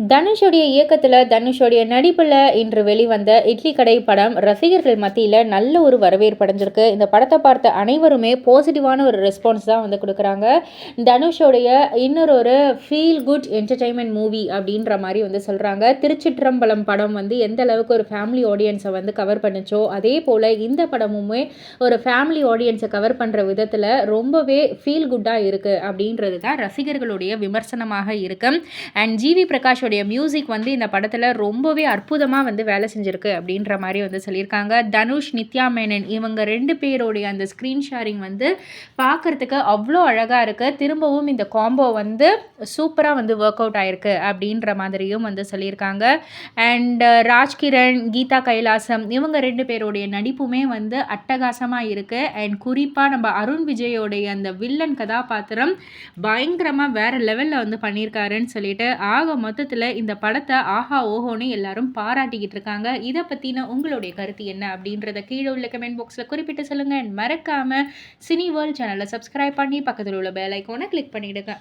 தனுஷோடைய இயக்கத்தில் தனுஷோடைய நடிப்பில் இன்று வெளிவந்த இட்லி கடை படம் ரசிகர்கள் மத்தியில் நல்ல ஒரு வரவேற்பு அடைஞ்சிருக்கு. இந்த படத்தை பார்த்த அனைவருமே பாசிட்டிவான ஒரு ரெஸ்பான்ஸ் தான் வந்து கொடுக்குறாங்க. தனுஷோடைய இன்னொரு ஒரு ஃபீல் குட் என்டர்டைன்மெண்ட் மூவி அப்படின்ற மாதிரி வந்து சொல்கிறாங்க திருச்சிற்றம்பலம் படம் வந்து எந்த அளவுக்கு ஒரு ஃபேமிலி ஆடியன்ஸை வந்து கவர் பண்ணுச்சோ அதே போல் இந்த படமுமே ஒரு ஃபேமிலி ஆடியன்ஸை கவர் பண்ணுற விதத்தில் ரொம்பவே ஃபீல் குட்டாக இருக்குது அப்படின்றது தான் ரசிகர்களுடைய விமர்சனமாக இருக்குது அண்ட் ஜிவி பிரகாஷ் அவருடைய மியூசிக் வந்து இந்த படத்தில் ரொம்பவே அற்புதமாக வந்து வேலை செஞ்சுருக்கு அப்படின்ற மாதிரி வந்து சொல்லியிருக்காங்க. தனுஷ் நித்யா மேனன் இவங்க ரெண்டு பேருடைய அந்த ஸ்க்ரீன் ஷேரிங் வந்து பார்க்குறதுக்கு அவ்வளோ அழகாக இருக்குது திரும்பவும் இந்த காம்போ வந்து சூப்பராக வந்து ஒர்க் அவுட் ஆயிருக்கு அப்படின்ற மாதிரியும் வந்து சொல்லியிருக்காங்க. அண்ட் uh, ராஜ்கிரண் கீதா கைலாசம் இவங்க ரெண்டு பேருடைய நடிப்புமே வந்து அட்டகாசமாக இருக்குது அண்ட் குறிப்பாக நம்ம அருண் விஜயோடைய அந்த வில்லன் கதாபாத்திரம் பயங்கரமாக வேறு லெவலில் வந்து பண்ணியிருக்காருன்னு சொல்லிட்டு ஆக மொத்த மொத்தத்தில் இந்த படத்தை ஆஹா ஓஹோன்னு எல்லாரும் பாராட்டிக்கிட்டு இருக்காங்க. இதை பற்றின உங்களுடைய கருத்து என்ன அப்படின்றத கீழே உள்ள கமெண்ட் பாக்ஸில் குறிப்பிட்டு சொல்லுங்கள் மறக்காமல் சினி வேர்ல்ட் சேனலை சப்ஸ்கிரைப் பண்ணி பக்கத்தில் உள்ள பெல் ஐக்கோனை கிளிக் பண்ணிவிடுங்க